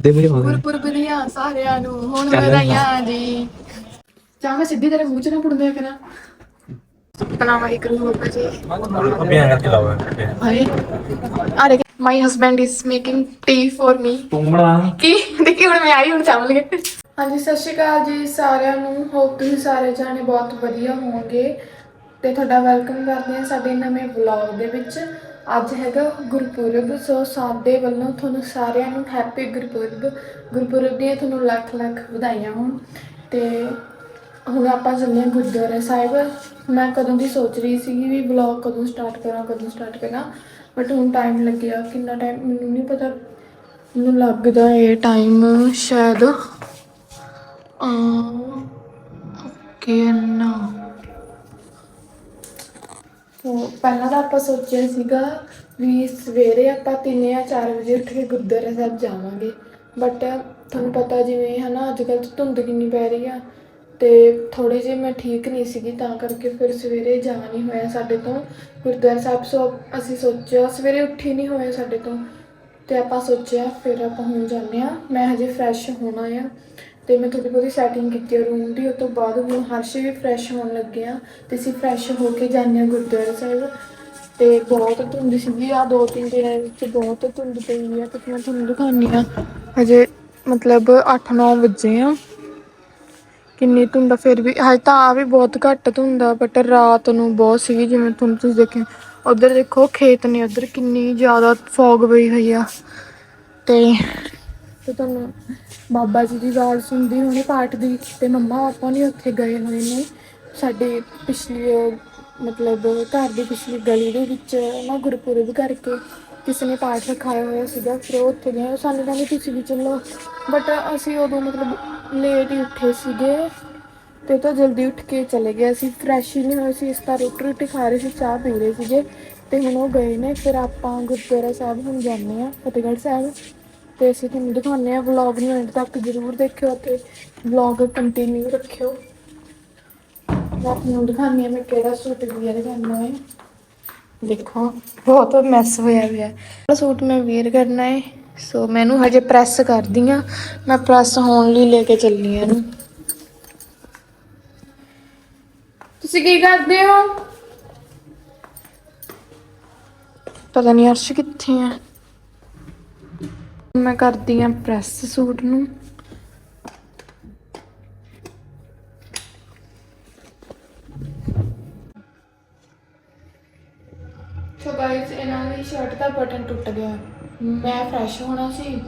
ਦੇ ਮੇਰੇ ਮਗਰ ਗੁਰਪੁਰਬ ਦੀਆਂ ਸਾਰਿਆਂ ਨੂੰ ਹੁਣ ਵਧਾਈਆਂ ਜੀ। ਚਾਹ ਮੈਂ ਸਿੱਧੀ ਤੇਰੇ ਮੂੰਹ 'ਚ ਨਾ ਪੁੜਦੇ ਕਰਾਂ ਸਤਨਾਮ ਵਾਹਿਗੁਰੂ ਬਾਬਾ ਜੀ ਅਭਿਆਨ ਕਰਕੇ ਲਾਵਾ ਹਾਏ। ਅਰੇ my husband is making tea for me ਤੂੰ ਬਣਾ। ਕੀ? ਦੇਖੀ ਹੁਣ ਮੈਂ ਆਈ ਹੁਣ ਚਾਵਲ ਗਏ ਹਾਂਜੀ ਸਤਿ ਸ਼੍ਰੀ ਅਕਾਲ ਜੀ ਸਾਰਿਆਂ ਨੂੰ। ਹੋਪ ਤੁਸੀਂ ਸਾਰੇ ਜਾਣੇ ਬਹੁਤ ਵਧੀਆ ਹੋਵੋਗੇ। ਤੇ ਤੁਹਾਡਾ ਵੈਲਕਮ ਕਰਦੇ ਹਾਂ ਸਾਡੇ ਨਵੇਂ ਵਲੌਗ ਦੇ ਵਿੱਚ। ਅੱਜ ਹੈਗਾ ਗੁਰਪੁਰਬ, ਸੋ ਸਾਡੇ ਵੱਲੋਂ ਤੁਹਾਨੂੰ ਸਾਰਿਆਂ ਨੂੰ ਹੈਪੀ ਗੁਰਪੁਰਬ। ਗੁਰਪੁਰਬ ਦੀਆਂ ਤੁਹਾਨੂੰ ਲੱਖ ਲੱਖ ਵਧਾਈਆਂ ਹੋਣ। ਤੇ ਹੁਣ ਆਪਾਂ ਚੱਲੇ ਹਾਂ ਗੁਰਦੁਆਰਾ ਸਾਹਿਬ। ਮੈਂ ਕਦੋਂ ਦੀ ਸੋਚ ਰਹੀ ਸੀਗੀ ਵੀ ਵਲੌਗ ਕਦੋਂ ਸਟਾਰਟ ਕਰਾਂ, ਕਦੋਂ ਸਟਾਰਟ ਕਰਾਂ ਬਟ ਹੁਣ ਟਾਈਮ ਲੱਗਿਆ। ਕਿੰਨਾ ਟਾਈਮ ਮੈਨੂੰ ਨਹੀਂ ਪਤਾ। ਮੈਨੂੰ ਲੱਗਦਾ ਇਹ ਟਾਈਮ ਸ਼ਾਇਦ ਆ ਓਕੇ ਨਾ ਸੋ ਪਹਿਲਾਂ ਤਾਂ ਆਪਾਂ ਸੋਚਿਆ ਸੀਗਾ ਵੀ ਸਵੇਰੇ ਆਪਾਂ 3 ਜਾਂ 4 ਵਜੇ ਉੱਠ ਕੇ ਗੁਰਦੁਆਰਾ ਸਾਹਿਬ ਜਾਵਾਂਗੇ। ਬਟ ਤੁਹਾਨੂੰ ਪਤਾ ਜਿਵੇਂ ਹਨਾ ਅੱਜ ਕੱਲ੍ਹ ਧੁੰਦ ਕਿੰਨੀ ਪੈ ਰਹੀ ਆ ਤੇ ਥੋੜੇ ਜਿਹੇ ਮੈਂ ਠੀਕ ਨਹੀਂ ਸੀਗੀ, ਤਾਂ ਕਰਕੇ ਫਿਰ ਸਵੇਰੇ ਜਾ ਨਹੀਂ ਹੋਇਆ ਸਾਡੇ ਤੋਂ। ਗੁਰਦੁਆਰਾ ਸਾਹਿਬ ਸੋ ਅਸੀਂ ਸੋਚਿਆ, ਸਵੇਰੇ ਉੱਠੀ ਨਹੀਂ ਹੋਇਆ ਸਾਡੇ ਤੋਂ। ਤੇ ਆਪਾਂ ਸੋਚਿਆ, ਫਿਰ ਆਪਾਂ ਹੁਣ ਜਾਂਦੇ ਆ ਮੈਂ ਹਜੇ ਫਰੈਸ਼ ਹੋਣਾ ਆ। ਤੇ ਮੈਂ ਥੋੜੀ ਬਹੁਤੀ ਸੈਟਿੰਗ ਕੀਤੀ ਆ ਰੂਮ ਦੀ ਉਸ ਤੋਂ ਬਾਅਦ ਹੁਣ ਹਰਸ਼ ਵੀ ਫਰੈਸ਼ ਹੋਣ ਲੱਗੇ ਆ ਤੇ ਅਸੀਂ ਫਰੈਸ਼ ਹੋ ਕੇ ਜਾਂਦੇ ਆ ਗੁਰਦੁਆਰਾ ਸਾਹਿਬ। ਤੇ ਬਹੁਤ ਧੁੰਦ ਸੀਗੀ ਆ ਦੋ ਤਿੰਨ ਦਿਨਾਂ ਵਿੱਚ ਬਹੁਤ ਧੁੰਦ ਪਈ ਆ, ਤੇ ਮੈਂ ਤੁਹਾਨੂੰ ਦਿਖਾਉਂਦੀ ਆ, ਹਜੇ ਮਤਲਬ 8-9 ਵਜੇ ਆ। ਕਿੰਨੀ ਧੁੰਦ ਆ, ਫਿਰ ਵੀ ਹਜੇ ਤਾਂ ਆ ਵੀ ਬਹੁਤ ਘੱਟ ਧੁੰਦ ਆ ਬਟ ਰਾਤ ਨੂੰ ਬਹੁਤ ਸੀਗੀ ਜਿਵੇਂ ਤੁਹਾਨੂੰ ਤੁਸੀਂ ਦੇਖਿਆ। ਉਧਰ ਦੇਖੋ ਖੇਤ ਨੇ, ਉਧਰ ਕਿੰਨੀ ਜ਼ਿਆਦਾ ਫੌਗ ਪਈ ਹੋਈ ਆ। ਤੇ ਤੇ ਤੁਹਾਨੂੰ ਬਾਬਾ ਜੀ ਦੀ ਆਵਾਜ਼ ਸੁਣਦੀ ਹੋਣੀ ਪਾਠ ਦੀ ਤੇ ਮੰਮਾ ਆਪਾਂ ਨਹੀਂ ਉੱਥੇ ਗਏ ਹੋਏ ਨੇ। ਸਾਡੇ ਪਿਛਲੀ, ਮਤਲਬ ਘਰ ਦੀ ਪਿਛਲੀ ਗਲੀ ਦੇ ਵਿੱਚ ਨਾ ਗੁਰਪੁਰਬ ਕਰਕੇ ਕਿਸੇ ਨੇ ਪਾਠ ਰਖਾਇਆ ਹੋਇਆ ਸੀਗਾ, ਫਿਰ ਉਹ ਉੱਥੇ ਗਏ। ਸਾਨੂੰ ਕਹਿੰਦੇ ਤੁਸੀਂ ਵੀ ਚੱਲੋ। ਬਟ ਅਸੀਂ ਉਦੋਂ ਮਤਲਬ ਲੇਟ ਹੀ ਉੱਠੇ ਸੀਗੇ ਤੇ ਤਾਂ ਜਲਦੀ ਉੱਠ ਕੇ ਚਲੇ ਗਏ। ਅਸੀਂ ਫਰੈਸ਼ ਹੀ ਨਹੀਂ ਹੋਏ ਸੀ, ਇਸ ਤਰ੍ਹਾਂ ਰੋਟੀ ਰੋਟੀ ਖਾ ਰਹੇ ਸੀ, ਚਾਹ ਪੀ ਰਹੇ ਸੀਗੇ। ਤੇ ਹੁਣ ਉਹ ਗਏ ਨੇ, ਫਿਰ ਆਪਾਂ ਗੁਰਦੁਆਰਾ ਸਾਹਿਬ ਹੁਣ ਜਾਂਦੇ ਆ ਫਤਿਹਗੜ੍ਹ ਸਾਹਿਬ। ਤੇ ਅਸੀਂ ਤੁਹਾਨੂੰ ਦਿਖਾਉਂਦੇ ਆ ਵਲੌਗ ਨੂੰ ਐਂਡ ਤੱਕ ਜ਼ਰੂਰ ਦੇਖਿਓ ਤੇ ਵਲੌਗ ਕੰਟੀਨਿਊ ਰੱਖਿਓ। ਮੈਂ ਤੁਹਾਨੂੰ ਦਿਖਾਉਂਦੀ ਆ ਮੈਂ ਕਿਹੜਾ ਸੂਟ ਵੀਅਰ ਕਰਨਾ ਹੈ। ਦੇਖੋ, ਬਹੁਤ ਮੈਸ ਹੋਇਆ ਹੋਇਆ ਹੈ। ਸੂਟ ਮੈਂ ਵੀਅਰ ਕਰਨਾ ਹੈ, ਸੋ ਮੈਨੂੰ ਹਜੇ ਪ੍ਰੈਸ ਕਰਦੀ ਆ ਮੈਂ ਪ੍ਰੈਸ ਹੋਣ ਲਈ ਲੈ ਕੇ ਚੱਲੀ ਆ ਇਹਨੂੰ। ਤੁਸੀਂ ਕੀ ਕਰਦੇ ਹੋ? ਪਤਾ ਨਹੀਂ ਅਰਸ਼ ਕਿੱਥੇ ਆ। ਮੈਂ ਕਰਦੀ ਆ ਪ੍ਰੈਸ ਸੂਟ ਨੂੰ। ਸੋ ਗਾਇਸ ਇਹਨਾਂ ਦੀ ਸ਼ਰਟ ਦਾ ਬਟਨ ਟੁੱਟ ਗਿਆ। ਮੈਂ ਫਰੈਸ਼ ਹੋਣਾ ਸੀ।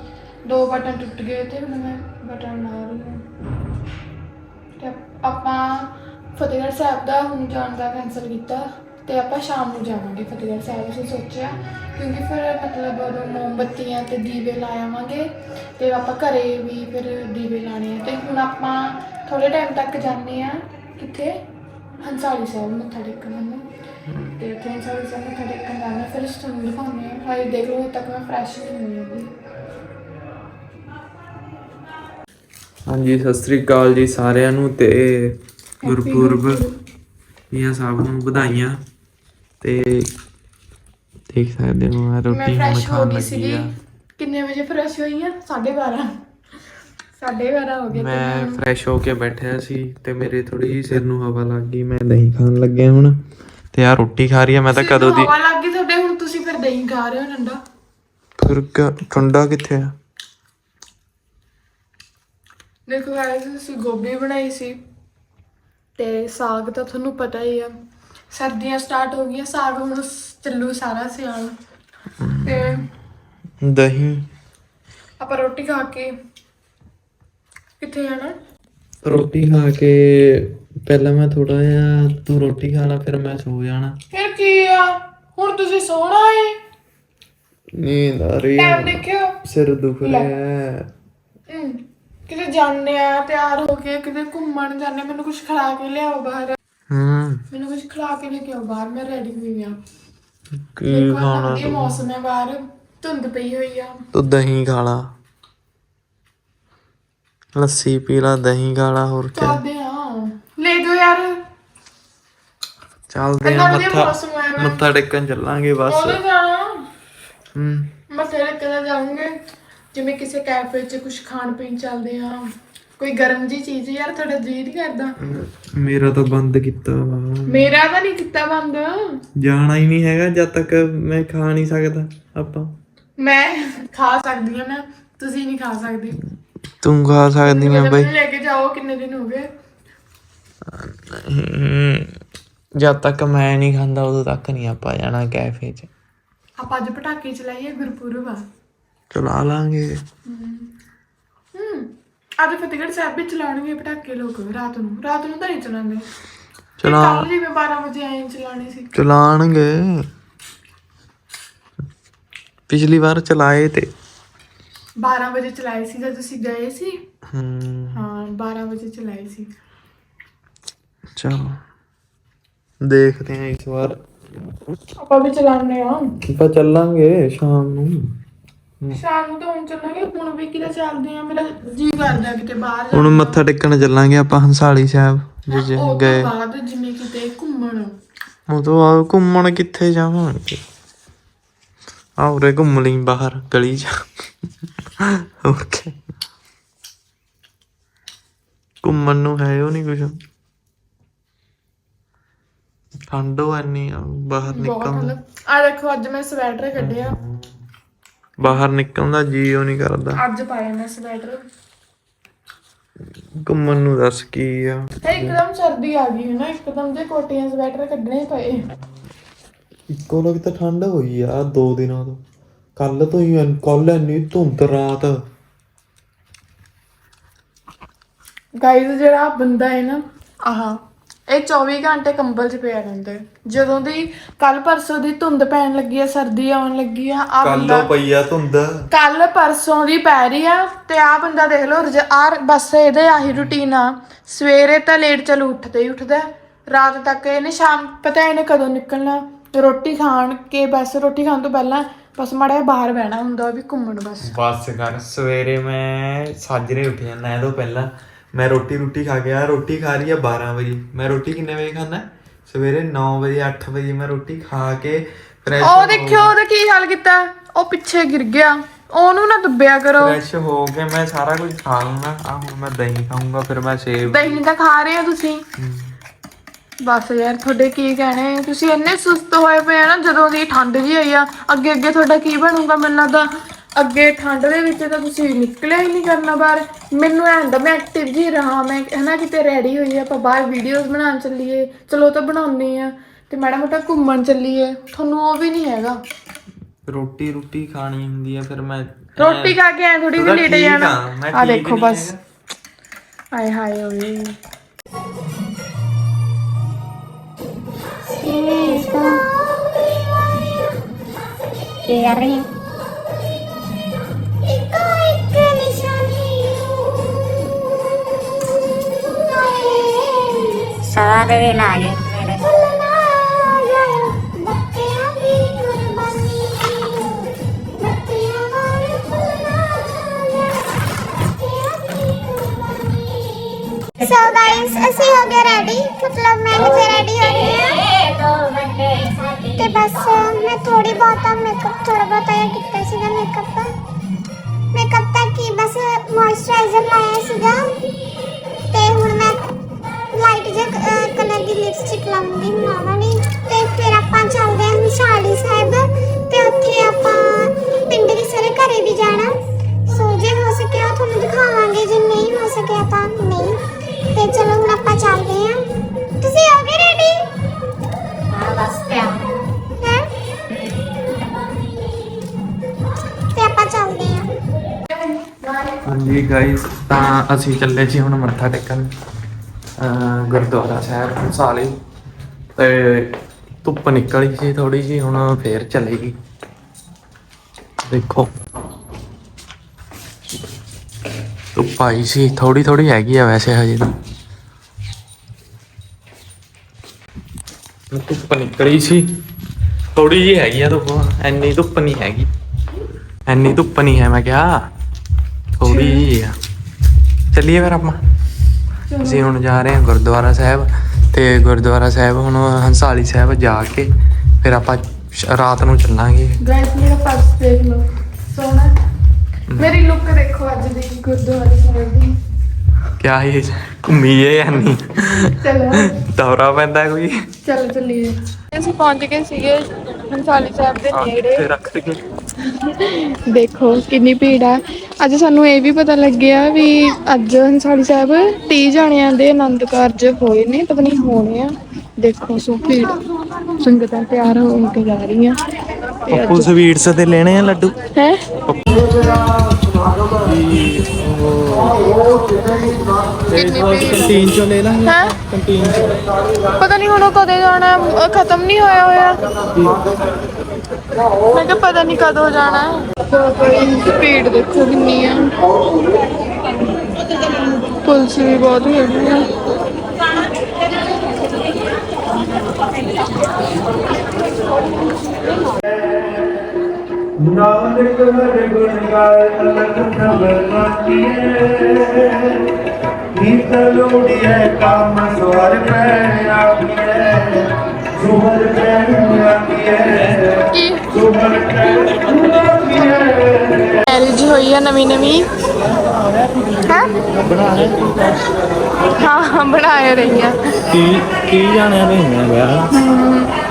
ਦੋ ਬਟਨ ਟੁੱਟ ਗਏ ਤੇ ਹੁਣ ਮੈਂ ਬਟਨ ਲਾ ਰਹੀ ਹਾਂ। ਤੇ ਆਪਾਂ ਫਤਿਹਗੜ੍ਹ ਸਾਹਿਬ ਦਾ ਹੁਣ ਜਾਣ ਦਾ ਕੈਂਸਲ ਕੀਤਾ। ਤੇ ਆਪਾਂ ਸ਼ਾਮ ਨੂੰ ਜਾਵਾਂਗੇ ਫਤਿਹਗੜ੍ਹ ਸਾਹਿਬ ਅਸੀਂ ਸੋਚਿਆ ਕਿਉਂਕਿ ਫਿਰ ਮਤਲਬ ਉਦੋਂ ਮੋਮਬੱਤੀਆਂ ਤੇ ਦੀਵੇ ਲਾਵਾਂਗੇ ਤੇ ਆਪਾਂ ਘਰੇ ਵੀ ਫਿਰ ਦੀਵੇ ਲਾਣੇ ਆ। ਤੇ ਹੁਣ ਆਪਾਂ ਥੋੜੇ ਟਾਈਮ ਤੱਕ ਜਾਂਦੇ ਆ ਕਿੱਥੇ? ਹੰਸਾਲੀ ਸਾਹਿਬ ਮੱਥਾ ਟੇਕਣ ਨੂੰ। ਤੇ ਉੱਥੇ ਹੰਸਾਲੀ ਸਾਹਿਬ ਮੱਥਾ ਟੇਕਣ ਜਾਣਾ ਫਿਰ ਤੁਹਾਨੂੰ ਦਿਖਾਉਂਦੇ ਆ ਹਾਏ ਦੇਖ ਲਓ ਤੱਕ ਮੈਂ ਫਰੈਸ਼ ਨਹੀਂ ਹੋਈ ਹੈਗੀ। ਹਾਂਜੀ ਸਤਿ ਸ੍ਰੀ ਅਕਾਲ ਜੀ ਸਾਰਿਆਂ ਨੂੰ ਤੇ ਗੁਰਪੁਰਬ ਦੀਆਂ ਸਭ ਨੂੰ ਵਧਾਈਆਂ। ਤੇ ਦੇਖ ਸਕਦੇ ਹੋ ਮੈਂ ਮੈਂ ਰੋਟੀ ਹੁਣ ਫਰੈਸ਼ ਹੋ ਖਾਣ ਗਈ ਲੱਗੀ ਸੀਗੀ। ਆ। ਕਿੰਨੇ ਵਜੇ ਫਰੈਸ਼ ਹੋਈ ਆ? 12:30 12:30 ਹੋ ਗਏ ਤੇ ਮੈਂ ਫਰੈਸ਼ ਹੋ ਕੇ ਬੈਠਿਆ ਸੀ ਤੇ ਮੇਰੇ ਥੋੜੀ ਜਿਹੀ ਸਿਰ ਨੂੰ ਹਵਾ ਲੱਗ ਗਈ ਮੈਂ ਦਹੀਂ ਖਾਣ ਲੱਗਿਆ ਹੁਣ। ਤੇ ਆ ਰੋਟੀ ਖਾ ਰਹੀ ਆ ਮੈਂ ਤਾਂ ਸਿਰ ਕਦੋਂ ਨੂੰ ਦੀ ਹਵਾ ਲੱਗ ਗਈ ਤੁਹਾਡੇ ਹੁਣ ਤੁਸੀਂ ਫਿਰ ਦਹੀਂ ਖਾ ਰਹੇ ਹੋ ਠੰਡਾ ਫਿਰ ਕ- ਠੰਡਾ ਕਿੱਥੇ ਆ? ਦੇਖੋ ਗਾਇਸ ਅਸੀਂ ਗੋਭੀ ਬਣਾਈ ਸੀ ਤੇ ਸਾਗ ਤਾਂ ਤੁਹਾਨੂੰ ਪਤਾ ਹੀ ਆ। ਸਰਦੀਆਂ ਸਟਾਰਟ ਹੋ ਗਈਆਂ ਸਾਗ ਹੁਣ ਚੱਲੂ ਸਾਰਾ ਸਿਆਲ। ਤੇ ਦਹੀਂ। ਆਪਾਂ ਰੋਟੀ ਖਾ ਕੇ ਕਿੱਥੇ ਜਾਣਾ? ਰੋਟੀ ਖਾ ਕੇ ਪਹਿਲਾਂ ਮੈਂ ਥੋੜਾ ਜਿਹਾ ਤੂੰ ਰੋਟੀ ਖਾ ਲਾ ਫਿਰ ਮੈਂ ਸੋ ਜਾਣਾ। ਫਿਰ ਕੀ ਆ? ਹੁਣ ਤੁਸੀਂ ਸੋਣਾ ਏ। ਨੀਂਦ ਆ ਰਹੀ ਟਾਈਮ ਹੈ ਦੇਖਿਓ। ਸਿਰ ਦੁਖ ਰਿਹਾ। ਹੈ। ਹਮ, ਕਿਤੇ ਜਾਂਦੇ ਆ ਤਿਆਰ ਹੋ ਕੇ ਕਿਤੇ ਘੁੰਮਣ ਜਾਂਦੇ ਮੈਨੂੰ ਕੁਝ ਖਿਲਾ ਕੇ ਲਿਆਓ ਬਾਹਰ। ਹੂੰ। ਮੈਨੂੰ ਕੁਝ ਖਿਲਾ ਕੇ ਲੈ ਕੇ ਆਓ ਬਾਹਰ ਮੈਂ ਰੈਡੀ ਹੋਈ ਆ। ਕੀ ਦੇਖੋ ਖਾਣਾ ਇਹ ਮੌਸਮ ਹੈ ਬਾਹਰ ਧੁੰਦ ਪਈ ਹੋਈ ਆ। ਤੂੰ ਦਹੀਂ ਖਾ ਲਾ ਲੱਸੀ ਪੀ ਲਾ ਦਹੀਂ ਖਾ ਲਾ ਹੋਰ ਕੀ? ਚੱਲਦੇ ਆ। ਲੈ ਜਾਓ ਯਾਰ। ਚੱਲਦੇ ਆ ਮੱਥਾ। ਮੱਥਾ ਟੇਕਣ ਚੱਲਾਂਗੇ ਬਸ। ਉਹਦੇ ਜਾਣਾ ਹੂੰ। ਮੈਂ ਤੇਰੇ ਕਿਤੇ ਜਾਉਂਗੇ ਜਿਵੇਂ ਕਿਸੇ ਕੈਫੇ 'ਚ ਕੁਝ ਖਾਣ ਪੀਣ ਚੱਲਦੇ ਆ। ਕੋਈ ਗਰਮ ਜੀ ਚੀਜ਼ ਯਾਰ ਤੁਹਾਡਾ ਜੀ ਨਹੀਂ ਕਰਦਾ। ਮੇਰਾ ਤਾਂ ਬੰਦ ਕੀਤਾ ਵਾ। ਮੇਰਾ ਤਾਂ ਨਹੀਂ ਕੀਤਾ ਬੰਦ। ਜਾਣਾ ਹੀ ਨਹੀਂ ਹੈਗਾ ਜਦ ਤੱਕ ਮੈਂ ਖਾ ਨਹੀਂ ਸਕਦਾ ਆਪਾਂ। ਮੈਂ ਖਾ ਸਕਦੀ ਹਾਂ ਨਾ ਤੁਸੀਂ ਨਹੀਂ ਖਾ ਸਕਦੇ। ਤੂੰ ਖਾ ਸਕਦੀ ਮੈਂ ਬਈ। ਲੈ ਕੇ ਜਾਓ ਕਿੰਨੇ ਦਿਨ ਹੋ ਗਏ? ਜਦ ਤੱਕ ਮੈਂ ਨਹੀਂ ਖਾਂਦਾ ਉਦੋਂ ਤੱਕ ਨਹੀਂ ਆਪਾਂ ਜਾਣਾ ਕੈਫੇ 'ਚ। ਆਪਾਂ ਅੱਜ ਪਟਾਕੇ ਚਲਾਈਏ ਗੁਰਪੁਰਬ ਆ। ਚਲਾ ਲਾਂਗੇ। ਹੂੰ। ਅੱਜ ਫਤਿਹਗੜ੍ਹ ਸਾਹਿਬ ਵੀ ਚਲਾਉਣਗੇ ਪਟਾਕੇ ਲੋਕ ਰਾਤ ਨੂੰ ਰਾਤ ਨੂੰ ਤਾਂ ਨਹੀਂ ਚਲਾਉਂਦੇ। ਚਲਾ ਕੱਲ ਜਿਵੇਂ 12 ਵਜੇ ਆਏ ਚਲਾਣੇ ਸੀ। ਚਲਾਣਗੇ ਪਿਛਲੀ ਵਾਰ ਚਲਾਏ ਤੇ। 12 ਵਜੇ ਚਲਾਏ ਸੀ ਜਦ ਤੁਸੀਂ ਗਏ ਸੀ? ਹਮ ਹਾਂ 12 ਵਜੇ ਚਲਾਏ ਸੀ। ਚਲੋ ਦੇਖਦੇ ਹਾਂ ਇਸ ਵਾਰ। ਆਪਾਂ ਵੀ ਚਲਾਉਂਦੇ ਆ ਆਪਾਂ ਚੱਲਾਂਗੇ ਸ਼ਾਮ ਨੂੰ। ਸ਼ਾਮ ਨੂੰ ਤਾਂ ਹੁਣ ਚੱਲਾਂਗੇ ਹੁਣ ਵੀ ਕਿਤੇ ਚੱਲਦੇ ਆ ਮੇਰਾ ਜੀ ਕਰਦਾ ਕਿਤੇ ਬਾਹਰ ਹੁਣ ਮੱਥਾ ਟੇਕਣ ਚੱਲਾਂਗੇ ਆਪਾਂ ਹੰਸਾਲੀ ਸਾਹਿਬ ਜੇ ਜੇ ਉਹ ਗਏ। ਤੋਂ ਬਾਅਦ ਜਿਵੇਂ ਕਿਤੇ ਘੁੰਮਣ। ਉਦੋਂ ਆ ਘੁੰਮਣ ਕਿੱਥੇ ਜਾਵਾਂਗੇ? ਆ ਉਰੇ ਘੁੰਮ ਲਈ ਬਾਹਰ ਗਲੀ 'ਚ। ਹੋਰ ਕੀ ਘੁੰਮਣ ਨੂੰ ਹੈ ਉਹ ਨਹੀਂ ਕੁਝ ਠੰਡੋ ਐਨੀ ਆ ਬਾਹਰ ਬਹੁਤ ਨਿਕਲਣ ਠੰਡ। ਆ ਦੇਖੋ ਅੱਜ ਮੈਂ ਸਵੈਟਰ ਕੱਢਿਆ। ਬਾਹਰ ਨਿਕਲਣ ਦਾ ਜੀ ਉਹ ਨਹੀਂ ਕਰਦਾ। ਅੱਜ ਪਾਇਆ ਮੈਂ ਸਵੈਟਰ ਘੁੰਮਣ ਨੂੰ ਦੱਸ ਕੀ ਆ। ਤੇ ਇੱਕਦਮ ਸਰਦੀ ਆ ਗਈ ਹੈ ਨਾ ਇੱਕਦਮ ਜੇ ਕੋਟੀਆਂ ਸਵੈਟਰ ਕੱਢਣੇ ਪਏ। ਇੱਕੋ ਲੱਗ ਤਾਂ ਠੰਡ ਹੋਈ ਆ ਦੋ ਦਿਨਾਂ ਤੋਂ। ਕੱਲ ਤੋਂ ਹੀ ਕੱਲ ਇੰਨੀ ਧੁੰਦ ਰਾਤ। ਗਾਈਜ਼ ਜਿਹੜਾ ਬੰਦਾ ਹੈ ਨਾ ਆਹ ਇਹ 24 ਘੰਟੇ ਕੰਬਲ 'ਚ ਪਿਆ ਰਹਿੰਦਾ ਹੈ। ਜਦੋਂ ਦੀ ਕੱਲ ਪਰਸੋਂ ਦੀ ਧੁੰਦ ਪੈਣ ਲੱਗੀ ਆ ਸਰਦੀ ਆਉਣ ਲੱਗੀ ਆ ਆ ਬੰਦਾ ਪਈ ਆ ਧੁੰਦ ਕੱਲ ਪਰਸੋਂ ਦੀ ਪੈ ਰਹੀ ਆ ਤੇ ਆ ਬੰਦਾ ਦੇਖ ਲਓ ਰਜ- ਬਸ ਇਹਦੇ ਆਹੀ ਰੁਟੀਨ ਆ ਸਵੇਰੇ ਤਾਂ ਲੇਟ ਚਲ ਉੱਠਦੇ ਹੀ ਉੱਠਦਾ। ਰਾਤ ਤੱਕ ਇਹਨੇ ਸ਼ਾਮ ਪਤਾ ਇਹਨੇ ਕਦੋਂ ਨਿਕਲਣਾ ਰੋਟੀ ਖਾਣ ਕੇ ਬਸ ਰੋਟੀ ਖਾਣ ਤੋਂ ਪਹਿਲਾਂ ਬਸ ਮਾੜਾ ਜਿਹਾ ਬਾਹਰ ਬਹਿਣਾ ਹੁੰਦਾ ਵੀ ਘੁੰਮਣ ਬਸ ਬਸ ਕਰ ਸਵੇਰੇ ਮੈਂ ਸਾਜਰੇ ਉੱਠ ਜਾਂਦਾ ਇਹ ਤੋਂ ਪਹਿਲਾਂ ਮੈਂ ਰੋਟੀ ਰੋਟੀ ਖਾ ਗਿਆ ਰੋਟੀ ਖਾ ਰਹੀ ਆ 12 ਵਜੇ। ਮੈਂ ਰੋਟੀ ਕਿੰਨੇ ਵਜੇ ਖਾਣਾ ਸਵੇਰੇ 9 ਵਜੇ 8 ਵਜੇ ਮੈਂ ਰੋਟੀ ਖਾ ਕੇ ਫਰੈਸ਼ ਉਹ ਦੇਖਿਓ ਉਹਦਾ ਕੀ ਹਾਲ ਕੀਤਾ? ਉਹ ਪਿੱਛੇ ਗਿਰ ਗਿਆ। ਉਹਨੂੰ ਨਾ ਦੱਬਿਆ ਕਰੋ। ਫਰੈਸ਼ ਹੋ ਕੇ ਮੈਂ ਸਾਰਾ ਕੁਝ ਖਾ ਲੂੰਗਾ ਆ ਹੁਣ ਮੈਂ ਦਹੀਂ ਖਾਊਂਗਾ ਫਿਰ ਮੈਂ ਸੇਬ ਦਹੀਂ ਤਾਂ ਖਾ ਰਹੇ ਹੋ ਤੁਸੀਂ? ਬਸ ਯਾਰ ਤੁਹਾਡੇ ਕੀ ਕਹਿਣੇ? ਤੁਸੀਂ ਇੰਨੇ ਸੁਸਤ ਹੋਏ ਪਏ ਆ ਨਾ ਜਦੋਂ ਦੀ ਠੰਡ ਜੀ ਆਈ ਆ ਅੱਗੇ ਅੱਗੇ ਤੁਹਾਡਾ ਕੀ ਬਣੂਗਾ ਮੈਨੂੰ ਲੱਗਦਾ? ਅੱਗੇ ਠੰਡ ਦੇ ਵਿੱਚ ਤਾਂ ਤੁਸੀਂ ਨਿਕਲਿਆ ਹੀ ਨਹੀਂ ਕਰਨਾ ਬਾਹਰ। ਮੈਨੂੰ ਐਂ ਹੁੰਦਾ ਮੈਂ ਐਕਟਿਵ ਜੀ ਰਹਾ ਮੈਂ ਹਨਾ ਕਿਤੇ ਰੈਡੀ ਹੋਈ ਆਪਾਂ ਬਾਹਰ ਵੀਡੀਓਜ਼ ਬਣਾਉਣ ਚੱਲੀਏ। ਚਲੋ ਤਾਂ ਬਣਾਉਣੀ ਆ ਤੇ ਮਾੜਾ ਮੋਟਾ ਘੁੰਮਣ ਚੱਲੀਏ। ਤੁਹਾਨੂੰ ਉਹ ਵੀ ਨਹੀਂ ਹੈਗਾ। ਰੋਟੀ ਰੋਟੀ ਖਾਣੀ ਹੁੰਦੀ ਆ ਫਿਰ ਮੈਂ ਰੋਟੀ ਖਾ ਕੇ ਐ ਥੋੜੀ ਤੂੰ ਵੀ ਤਾਂ ਲੇਟ ਜਾਣਾ। ਆ, ਆ ਦੇਖੋ ਬਸ। ਆਏ ਹਾਏ ਓਏ। ਕੀ ਕਰ ਰਹੀ ਹੈ। ਇੱਕੋ ਨਿਸ਼ਾਨੀ ਸਾਰੇ ਦਿਨ ਸੋ ਗਾਇਸ ਅਸੀਂ ਹੋ ਗਏ ਰੈਡੀ ਮਤਲਬ ਮੈਂ ਹਜੇ ਰੈਡੀ ਹੋ ਗਈ ਤੇ ਬਸ ਮੈਂ ਥੋੜੀ ਬਹੁਤਾ ਮੇਕਅਪ ਥੋੜਾ ਬਹੁਤਾ ਇਹ ਕੀਤਾ ਸੀਗਾ ਮੇਕਅਪ ਮੇਕਅਪ ਤਾਂ ਕੀ? ਬਸ ਮੋਇਸਚਰਾਈਜ਼ਰ ਲਾਇਆ ਸੀਗਾ। ਕਲਰ ਦੀ ਲਿਪਸਟਿਕ ਲਾਉਂਗੀ ਬਣਾਉਣਾ ਨਹੀਂ ਤੇ ਫਿਰ ਆਪਾਂ ਚੱਲਦੇ ਹਾਂ ਵਿਸ਼ਾਲੀ ਸਾਹਿਬ ਤੇ ਉੱਥੇ ਆਪਾਂ ਪਿੰਡ ਕਿਸੇ ਦੇ ਘਰੇ ਵੀ ਜਾਣਾ। ਸੋ ਜੇ ਹੋ ਸਕਿਆ ਤੁਹਾਨੂੰ ਦਿਖਾਵਾਂਗੇ ਜੇ ਨਹੀਂ ਹੋ ਸਕਿਆ ਤਾਂ ਨਹੀਂ। ਤੇ ਚਲੋ ਹੁਣ ਆਪਾਂ ਚੱਲਦੇ ਹਾਂ। ਤੁਸੀਂ ਹੋ ਗਏ ਰੈਡੀ ਹਾਂ ਬਸ ਤਿਆਰ ਹੈ? ਤੇ ਆਪਾਂ ਚੱਲਦੇ ਹਾਂ। ਹਾਂਜੀ ਗਾਇਸ ਤਾਂ ਅਸੀਂ ਚੱਲੇ ਸੀ ਹੁਣ ਮੱਥਾ ਟੇਕਣ। ਗੁਰਦੁਆਰਾ ਸਾਹਿਬ ਹੰਸਾਲੇ। ਤੇ ਧੁੱਪ ਨਿਕਲੀ ਸੀ ਥੋੜੀ ਜੀ ਹੁਣ ਫੇਰ ਚੱਲੇਗੀ ਦੇਖੋ। ਧੁੱਪ ਆਈ ਸੀ ਥੋੜੀ ਥੋੜੀ ਹੈਗੀ ਆ ਵੈਸੇ ਹਜੇ ਤਾਂ। ਧੁੱਪ ਨਿਕਲੀ ਸੀ। ਥੋੜੀ ਜੀ ਹੈਗੀ ਆ ਧੁੱਪ ਐਨੀ ਧੁੱਪ ਨਹੀਂ ਹੈਗੀ। ਐਨੀ ਧੁੱਪ ਨਹੀਂ ਹੈ, ਮੈਂ ਕਿਹਾ। ਥੋੜੀ ਜੀ ਆ। ਚੱਲੀਏ ਫਿਰ ਆਪਾਂ। ਅਸੀਂ ਹੁਣ ਜਾ ਰਹੇ ਹਾਂ ਗੁਰਦੁਆਰਾ ਸਾਹਿਬ ਤੇ ਗੁਰਦੁਆਰਾ ਸਾਹਿਬ ਹੁਣ ਹੰਸਾਲੀ ਸਾਹਿਬ ਜਾ ਕੇ ਫਿਰ ਆਪਾਂ ਸ਼- ਰਾਤ ਨੂੰ ਚੱਲਾਂਗੇ। ਗਾਇਸ ਮੇਰਾ ਪਰਸ ਦੇਖ ਲਓ। ਸੋਹਣਾ। ਮੇਰੀ ਲੁੱਕ ਦੇਖੋ ਅੱਜ ਦੀ ਗੁਰਦੁਆਰੇ ਸਾਹਿਬ ਦੀ। ਕਿਆ ਇਹ ਘੁੰਮੀਏ ਜਾਂ ਨਹੀਂ? ਚਲੋ। ਦੌਰਾ ਪੈਂਦਾ ਕੋਈ। ਚਲੋ ਚੱਲੀਏ। ਅਸੀਂ ਪਹੁੰਚ ਗਏ ਸੀਗੇ ਹੰਸਾਲੀ ਸਾਹਿਬ ਦੇ ਨੇੜੇ। ਰੱਖ ਕੇ। ਦੇਖੋ ਕਿੰਨੀ ਭੀੜ ਆ। ਅੱਜ ਸਾਨੂੰ ਇਹ ਵੀ ਪਤਾ ਲੱਗਿਆ ਵੀ ਅੱਜ ਹੰਸਾਲੀ ਸਾਹਿਬ 30 ਜਾਣਿਆਂ ਦੇ ਆਨੰਦ ਕਾਰਜ ਹੋਏ ਨੇ ਪਤਾ ਨਹੀਂ ਹੋਣੇ ਆ। ਦੇਖੋ ਸੋ ਭੀੜ ਸੰਗਤਾਂ ਤਿਆਰ ਹੋ ਕੇ ਜਾ ਰਹੀਆਂ। ਪੱਪੂ ਸਵੀਟਸ ਤੇ ਲੈਣੇ ਆ ਲੱਡੂ? ਹੈ? ਕੰਟੀਨ ਚੋਂ ਲੈ ਲਾਂਗੇ। ਹੈ? ਕੰਟੀਨ ਪਤਾ ਨਹੀਂ ਹੁਣ ਉਹ ਕਦੇ ਜਾਣਾ ਅਹ ਖਤਮ ਨਹੀਂ ਹੋਇਆ ਹੋਇਆ। ਮੈਂ ਕਿਹਾ ਪਤਾ ਨਹੀਂ ਕਦੋਂ ਜਾਣਾ। ਸਪੀਡ ਦੇਖੋ ਕਿੰਨੀ ਆ। ਪੁਲਿਸ ਵੀ ਬਹੁਤ ਹੈਗੀ ਆ। ਨਾਨਕ ਹਰਿ ਗੁਣ ਗਾਏ ਅਲਖ ਖਬਰ ਨਾਚੀਏ ਨੀਤ ਲੋੜੀਏ ਕੰਮ ਸਵਰ ਪੈ ਆਖੀਏ ਸੁਹਰ ਪੈ ਆਖੀਏ ਕੀ ਸੁਹਰ ਪੈ ਆਖੀਏ ਮੈਰਿਜ ਹੋਈ ਆ ਨਵੀਂ ਨਵੀਂ। ਹੈ? ਹਾਂ ਹਾਂ ਬਣਾ ਰਹੀ ਆ ਕੀ ਕੀ ਜਾਣਿਆ ਆ ਵਿਆਹ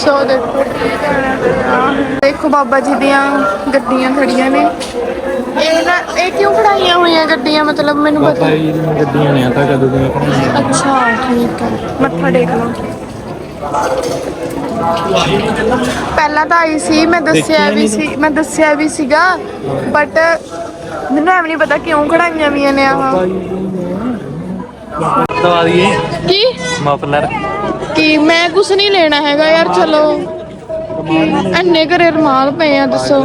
ਸੋ ਦੇਖੋ। ਬਾਬਾ ਜੀ ਦੀਆਂ ਗੱਡੀਆਂ ਖੜੀਆਂ ਨੇ। ਇਹ ਨਾ ਇਹ ਕਿਉਂ ਖੜਾਈਆਂ ਹੋਈਆਂ ਗੱਡੀਆਂ? ਮਤਲਬ ਮੈਨੂੰ ਪਤਾ ਬਾਬਾ ਜੀ ਦੀਆਂ ਗੱਡੀਆਂ ਨੇ ਤਾਂ ਕਦੋਂ ਦੀਆਂ ਅੱਛਾ ਠੀਕ ਹੈ ਮੱਥਾ ਟੇਕ ਲਓ। ਪਹਿਲਾਂ ਤਾਂ ਆਈ ਸੀ ਮੈਂ ਦੱਸਿਆ ਵੀ ਸੀ ਮੈਂ ਦੱਸਿਆ ਵੀ ਸੀਗਾ ਬਟ ਮੈਨੂੰ ਐਵੇਂ ਨਹੀਂ ਪਤਾ ਕਿਉਂ ਖੜਾਈਆਂ ਵੀਆਂ ਨੇ ਆਹ। ਦਵਾ ਦਈਏ ਕੀ? ਮਫਲਰ ਕੀ ਮੈਂ ਕੁਛ ਨਹੀਂ ਲੈਣਾ ਹੈਗਾ ਯਾਰ ਚਲੋ। ਐਨੇ ਘਰੇ ਰਮਾਲ ਪਏ ਆ ਦੱਸੋ।